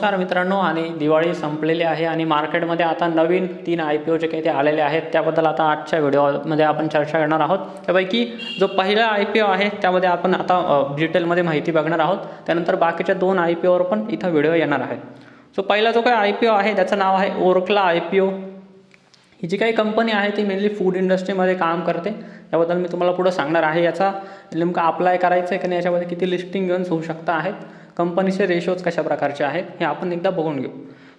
नमस्कार मित्रांनो आणि दिवाळी संपलेली आहे आणि मार्केटमध्ये आता नवीन तीन आय पी ओ जे काही ते आलेले आहेत त्याबद्दल आता आजच्या व्हिडिओमध्ये आपण चर्चा करणार आहोत. त्यापैकी जो पहिला आय पी ओ आहे त्यामध्ये आपण आता डिटेलमध्ये माहिती बघणार आहोत. त्यानंतर बाकीच्या दोन आय पी ओवर पण इथं व्हिडिओ येणार आहेत. सो पहिला जो काही आय पी ओ आहे त्याचं नाव आहे ओरकला आय पी ओ ही जी काही कंपनी आहे ती मेनली फूड इंडस्ट्रीमध्ये काम करते. याबद्दल मी तुम्हाला पुढं सांगणार आहे. याचा नेमका अप्लाय करायचं आहे की नाही याच्यामध्ये किती लिस्टिंग घेऊन होऊ शकता आहेत. कंपनीचे रेशोज कशा प्रकारचे आहेत हे आपण एकदा बघून घेऊ.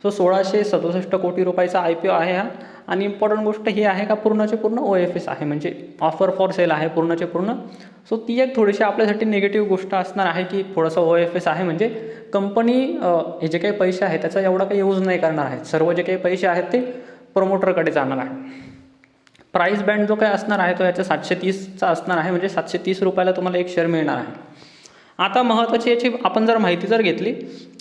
सो सोळाशे सदुसष्ट कोटी रुपयाचा आय पी ओ आहे हा. आणि इम्पॉर्टंट गोष्ट ही आहे का पूर्णचे पूर्ण ओ एफ एस आहे. म्हणजे ऑफर फॉर सेल आहे पूर्णचे पूर्ण. सो ती एक थोडीशी आपल्यासाठी निगेटिव्ह गोष्ट असणार आहे की थोडंसं ओ एफ एस आहे. म्हणजे कंपनी हे जे काही पैसे आहेत त्याचा एवढा काही यूज नाही करणार आहेत. सर्व जे काही पैसे आहेत ते प्रमोटरकडे जाणार आहे प्राईस बँड जो काही असणार आहे तो याचा सातशे तीसचा असणार आहे. म्हणजे सातशे तीस रुपयाला तुम्हाला एक शेअर मिळणार आहे. आता महत्त्वाची याची आपण जर माहिती जर घेतली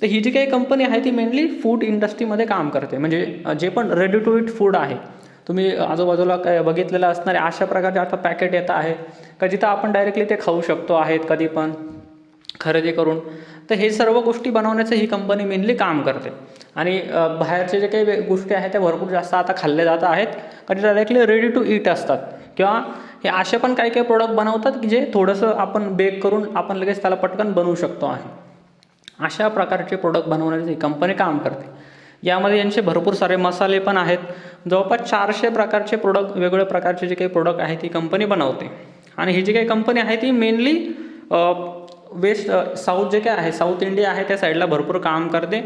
तर ही जी काही कंपनी आहे ती मेनली फूड इंडस्ट्रीमध्ये काम करते. म्हणजे जे पण रेडी टू इट फूड आहे तुम्ही आजूबाजूला काय बघितलेलं असणारे अशा प्रकारचे आता पॅकेट येत आहे का जिथं आपण डायरेक्टली ते खाऊ शकतो आहेत कधी पण खरेदी करून. तर हे सर्व गोष्टी बनवण्याचं ही कंपनी मेनली काम करते. आणि बाहेरचे जे काही वे- गोष्टी आहेत त्या भरपूर जास्त आता खाल्ले जात आहेत कधी डायरेक्टली रेडी टू ईट असतात. किंवा हे असे पण काही काही प्रोडक्ट बनवतात की जे थोडंसं आपण बेक करून आपण लगेच त्याला पटकन बनवू शकतो आहे. अशा प्रकारचे प्रोडक्ट बनवण्याची ही कंपनी काम करते. यामध्ये यांचे भरपूर सारे मसाले पण आहेत. जवळपास चारशे प्रकारचे प्रोडक्ट वेगवेगळ्या प्रकारचे जे काही प्रोडक्ट आहे ती कंपनी बनवते. आणि ही जी काही कंपनी आहे ती मेनली वेस्ट साऊथ जे काय आहे साऊथ इंडिया आहे त्या साईडला भरपूर काम करते.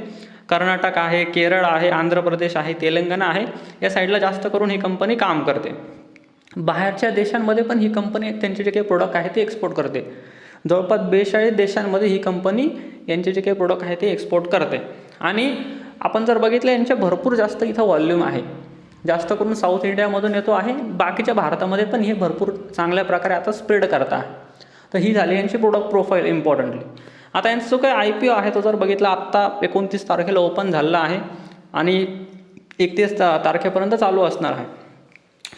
कर्नाटक आहे केरळ आहे आंध्र प्रदेश आहे तेलंगणा आहे. या साईडला जास्त करून ही कंपनी काम करते. बाहेरच्या देशांमध्ये पण ही कंपनी त्यांचे जे काही प्रोडक्ट आहे ते एक्सपोर्ट करते. जवळपास बेचाळीस देशांमध्ये ही कंपनी यांचे जे काही प्रोडक्ट आहे ते एक्सपोर्ट करते. आणि आपण जर बघितलं यांचे भरपूर जास्त इथं व्हॉल्यूम आहे. जास्त करून साऊथ इंडियामधून येतो आहे. बाकीच्या भारतामध्ये पण हे भरपूर चांगल्या प्रकारे आता स्प्रेड करत आहे. तर ही झाली यांची प्रोडक्ट प्रोफाईल इम्पॉर्टंटली आता यांचा जो काही आय पी ओ आहे तो जर बघितला आत्ता एकोणतीस तारखेला ओपन झालेला आहे. आणि एकतीस तारखेपर्यंत चालू असणार आहे.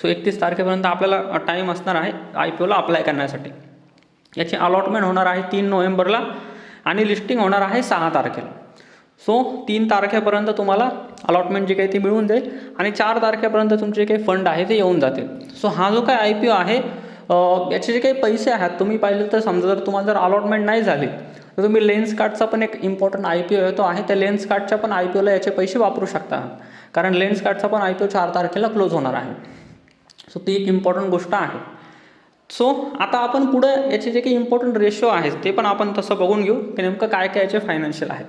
सो एकतीस तारखेपर्यंत आपल्याला टाईम असणार आहे. आय पी ओला अप्लाय करण्यासाठी. याची अलॉटमेंट होणार आहे तीन नोव्हेंबरला आणि लिस्टिंग होणार आहे सहा तारखेला. सो तीन तारखेपर्यंत तुम्हाला अलॉटमेंट जी काही ती मिळून जाईल आणि चार तारखेपर्यंत तुमचे जे काही फंड आहे ते येऊन जातील. सो हा जो काही आय पी ओ आहे याचे जे काही पैसे आहेत तुम्ही पाहिले तर समजा जर तुम्हाला जर अलॉटमेंट नाही झाली तर तुम्ही लेन्स कार्डचा पण एक इम्पॉर्टंट आय पी ओ येतो आहे. त्या लेन्स कार्डच्या पण आय पी ओला याचे पैसे वापरू शकता. कारण लेन्स कार्डचा पण आय पी ओ चार तारखेला क्लोज होणार आहे. सो ती एक इम्पॉर्टंट गोष्ट आहे. सो आता आपण पुढं याचे जे काही इम्पॉर्टंट रेशो आहेत ते पण आपण तसं बघून घेऊ की नेमकं काय काय याचे फायनान्शियल आहे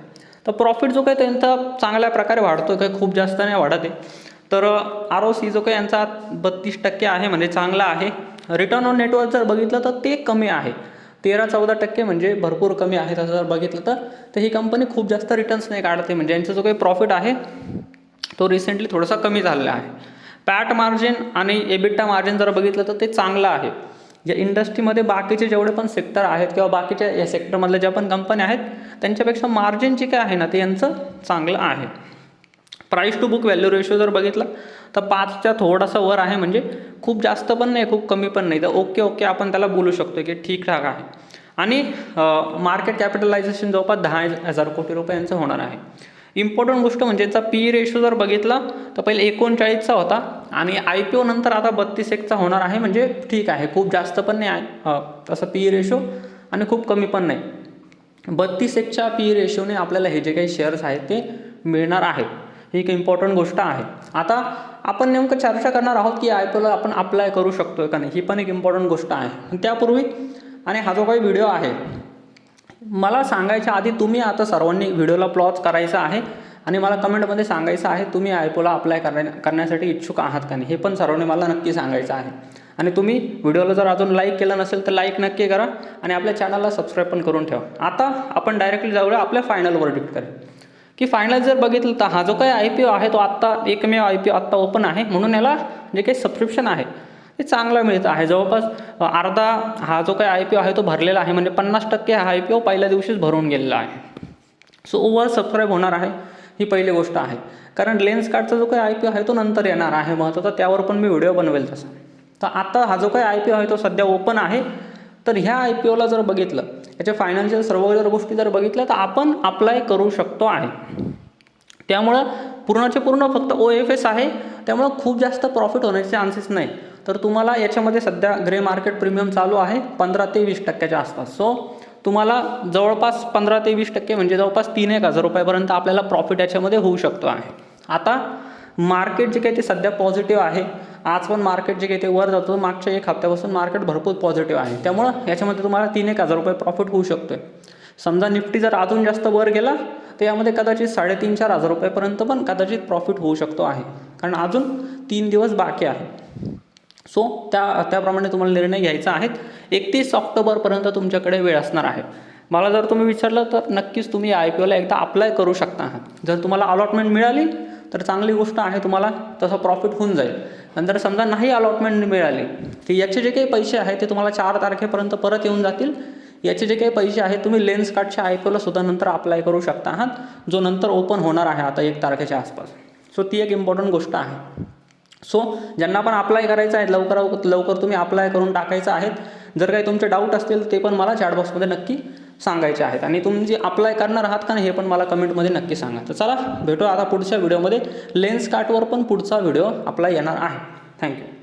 तर प्रॉफिट जो काही त्यांचा चांगल्या प्रकारे वाढतो काही खूप जास्त नाही वाढत आहे. तर आर ओ सी जो काही यांचा बत्तीस टक्के आहे म्हणजे चांगला आहे. रिटर्न ऑन नेटवर्क जर बघितलं तर ते कमी आहे. तेरा चौदा टक्के म्हणजे भरपूर कमी आहे तसं जर बघितलं तर. तर ही कंपनी खूप जास्त रिटर्न्स नाही काढते म्हणजे यांचा जो काही प्रॉफिट आहे तो रिसेंटली थोडासा कमी झालेला आहे. पॅट मार्जिन आणि एबिटा मार्जिन जर बघितलं तर ते चांगलं आहे. या इंडस्ट्रीमध्ये बाकीचे जेवढे पण सेक्टर आहेत किंवा बाकीच्या या सेक्टरमधल्या ज्या पण कंपन्या आहेत त्यांच्यापेक्षा मार्जिन जे काय आहे ना ते यांचं चांगलं आहे. Price to book value ratio जर बघितला तर पाचच्या थोडासा वर आहे म्हणजे खूप जास्त पण नाही खूप कमी पण नाही. तर ओके ओके आपण त्याला बोलू शकतो की ठीकठाक आहे. आणि मार्केट कॅपिटलायझेशन जवळपास दहा हजार कोटी रुपयांचं होणार आहे. इम्पॉर्टंट गोष्ट म्हणजे याचा पी रेशो जर बघितला तर पहिले एकोणचाळीसचा होता आणि आय पी ओ नंतर आता बत्तीस एकचा होणार आहे म्हणजे ठीक आहे. खूप जास्त पण नाही आहे अ, तसं पी रेशो आणि खूप कमी पण नाही. बत्तीस एकच्या पी रेशोने आपल्याला हे जे काही शेअर्स आहेत ते मिळणार आहे. ही एक इम्पॉर्टंट गोष्ट आहे. आता आपण नेमकं चर्चा करणार आहोत की आय पी ओला आपण अप्लाय करू शकतो का नाही ही पण एक इम्पॉर्टंट गोष्ट आहे. त्यापूर्वी आणि हा जो काही व्हिडिओ आहे मला सांगायच्या आधी तुम्ही आता सर्वांनी व्हिडिओला प्लॉज करायचा आहे आणि मला कमेंटमध्ये सांगायचं आहे तुम्ही आयपोला अप्लाय करण्या करण्यासाठी इच्छुक आहात का नाही हे पण सर्वांनी मला नक्की सांगायचं आहे. आणि तुम्ही व्हिडिओला जर अजून लाईक केलं नसेल तर लाईक नक्की करा आणि आपल्या चॅनलला सबस्क्राईब पण करून ठेवा. आता आपण डायरेक्टली जाऊया आपल्या फायनलवर डिक्ट करेल की फायनल जर बघितलं तर हा जो काही आय पी ओ आहे तो आत्ता एकमेव आय पी ओ आत्ता ओपन आहे म्हणून याला जे काही सबस्क्रिप्शन आहे ते चांगलं मिळतं आहे. जवळपास अर्धा हा जो काही आय पी ओ आहे तो भरलेला आहे. म्हणजे पन्नास टक्के हा आय पी ओ पहिल्या दिवशीच भरून गेलेला आहे. सो ओव्हर सबस्क्राईब होणार आहे ही पहिली गोष्ट आहे. कारण लेन्स कार्डचा जो काही आय पी ओ आहे तो नंतर येणार आहे महत्त्वाचा त्यावर पण मी व्हिडिओ बनवेल तसा. तर आता हा जो काही आय पी ओ आहे तो सध्या ओपन आहे. तर ह्या आय पी ओला जर बघितलं याच्या फायनान्शियल सर्व जर गोष्टी जर बघितल्या तर आपण अप्लाय करू शकतो आहे. त्यामुळं पूर्णचे पूर्ण फक्त ओ एफ एस आहे. त्यामुळं खूप जास्त प्रॉफिट होण्याचे चान्सेस नाही. तर तुम्हाला याच्यामध्ये सध्या ग्रे मार्केट प्रीमियम चालू आहे पंधरा ते वीस टक्क्याच्या आसपास. सो तुम्हाला जवळपास पंधरा ते वीस टक्के म्हणजे जवळपास तीन एक हजार रुपयापर्यंत आपल्याला प्रॉफिट याच्यामध्ये होऊ शकतो आहे. आता मार्केट जे काही ते सध्या पॉझिटिव्ह आहे आज पण मार्केट जे काही ते वर जातो मागच्या एक हप्त्यापासून मार्केट भरपूर पॉझिटिव्ह आहे. त्यामुळं याच्यामध्ये तुम्हाला तीन एक हजार रुपये प्रॉफिट होऊ शकतो आहे समजा निफ्टी जर अजून जास्त वर गेला तर यामध्ये कदाचित साडेतीन चार हजार रुपयेपर्यंत पण कदाचित प्रॉफिट होऊ शकतो आहे. कारण अजून तीन दिवस बाकी आहे. सो त्या त्याप्रमाणे तुम्हाला निर्णय घ्यायचा आहे. एकतीस ऑक्टोबरपर्यंत तुमच्याकडे वेळ असणार आहे. मला जर तुम्ही विचारलं तर नक्कीच तुम्ही आय पी ओला एकदा अप्लाय करू शकता. आहात जर तुम्हाला अलॉटमेंट मिळाली तर चांगली गोष्ट आहे तुम्हाला तसं प्रॉफिट होऊन जाईल. नंतर समजा नाही अलॉटमेंट मिळाली तर याचे जे काही पैसे आहेत ते तुम्हाला चार तारखेपर्यंत परत येऊन जातील. याचे जे काही पैसे आहेत तुम्ही लेन्स कार्डच्या आय पी ओला सुद्धा नंतर अप्लाय करू शकता. आहात जो नंतर ओपन होणार आहे आता एक तारखेच्या आसपास. सो ती एक इम्पॉर्टंट गोष्ट आहे. सो ज्यांना पण अप्लाय करायचं आहे लवकर लवकर तुम्ही अप्लाय करून टाकायचं आहेत. जर काही तुमचे डाऊट असतील ते पण मला चॅटबॉक्समध्ये नक्की सांगायचे आहेत. आणि तुम्ही जे अप्लाय करणार आहात का नाही हे पण मला कमेंटमध्ये नक्की सांगा. तर चला भेटू आता पुढच्या व्हिडिओमध्ये लेन्स कार्टवर पण पुढचा व्हिडिओ आपला येणार आहे. थँक्यू